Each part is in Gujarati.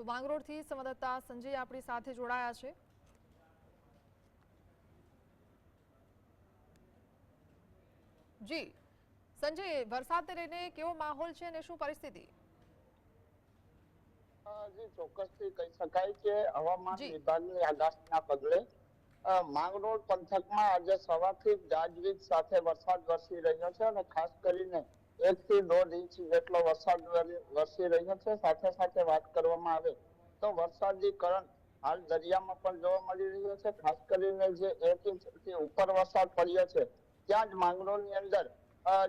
તો માંગરોળથી સંવાદદાતા સંજય આપણી સાથે જોડાયા છે જી સંજય વરસાદને લઈને કેવો માહોલ છે અને શું પરિસ્થિતિ જી ચોક્કસથી કહી શકાય કે હવામાન. વિભાગની આગાહીના પગલે માંગરોળ પંથકમાં આજે સવારથી ગાજવીજ સાથે વરસાદ વરસી રહ્યો છે અને ખાસ કરીને એક થી દોઢ ઇંચ જેટલો વરસાદ વરસી રહ્યો છે. સાથે સાથે વાત કરવામાં આવે તો વરસાદી કરંટ હાલ દરિયામાં પણ જોવા મળી રહ્યો છે. ખાસ કરીને જે એક ઇંચથી ઉપર વરસાદ પડ્યો છે, ત્યાં જ માંગરોળની અંદર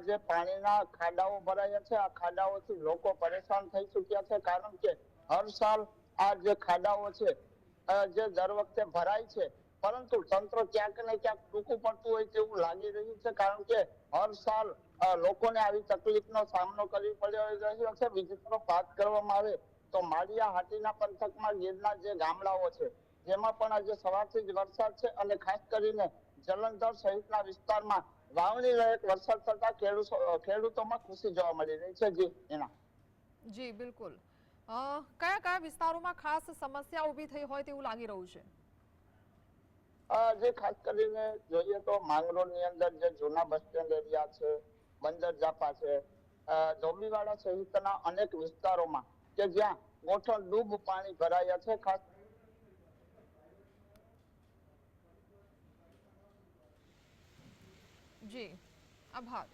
જે પાણીના ખાડાઓ ભરાયા છે. આ ખાડાઓથી લોકો પરેશાન થઈ ચુક્યા છે. કારણ કે હર સાલ આ જે ખાડાઓ છે જે દર વખતે ભરાય છે, પરંતુ તંત્ર ક્યાંક ને ક્યાંક ટૂંકું પડતું હોય તેવું લાગી રહ્યું છે. કારણ કે હર સાલ લોકોને આવી તકલીફનો સામનો કરવી પડ્યો રહ્યો છે? બીજી તરફ વાત કરવામાં આવે તો માળિયા હાટીના પંથકમાં ગીરના જે ગામડાઓ છે જેમાં પણ આજે સવારથી જ વરસાદ છે અને ખાસ કરીને જલંધર સહિતના વિસ્તારમાં વાવણી લાયક વરસાદ થતા ખેડૂતોમાં ખુશી જોવા મળી રહી છે. જી એના જી બિલકુલ. કયા કયા વિસ્તારોમાં ખાસ સમસ્યા ઊભી થઈ હોય તેવું લાગી રહ્યું છે? જે ખાસ કરીને જોઈએ તો માંગરોળની અંદર જે જૂના બસ સ્ટેન્ડ એરિયા છે બંદર જાપા છે. ધોબીવાડા સહિતના અનેક વિસ્તારોમાં કે જ્યાં ગોઠણ ડૂબ પાણી ભરાયા છે. ખાસ જી, આભાર.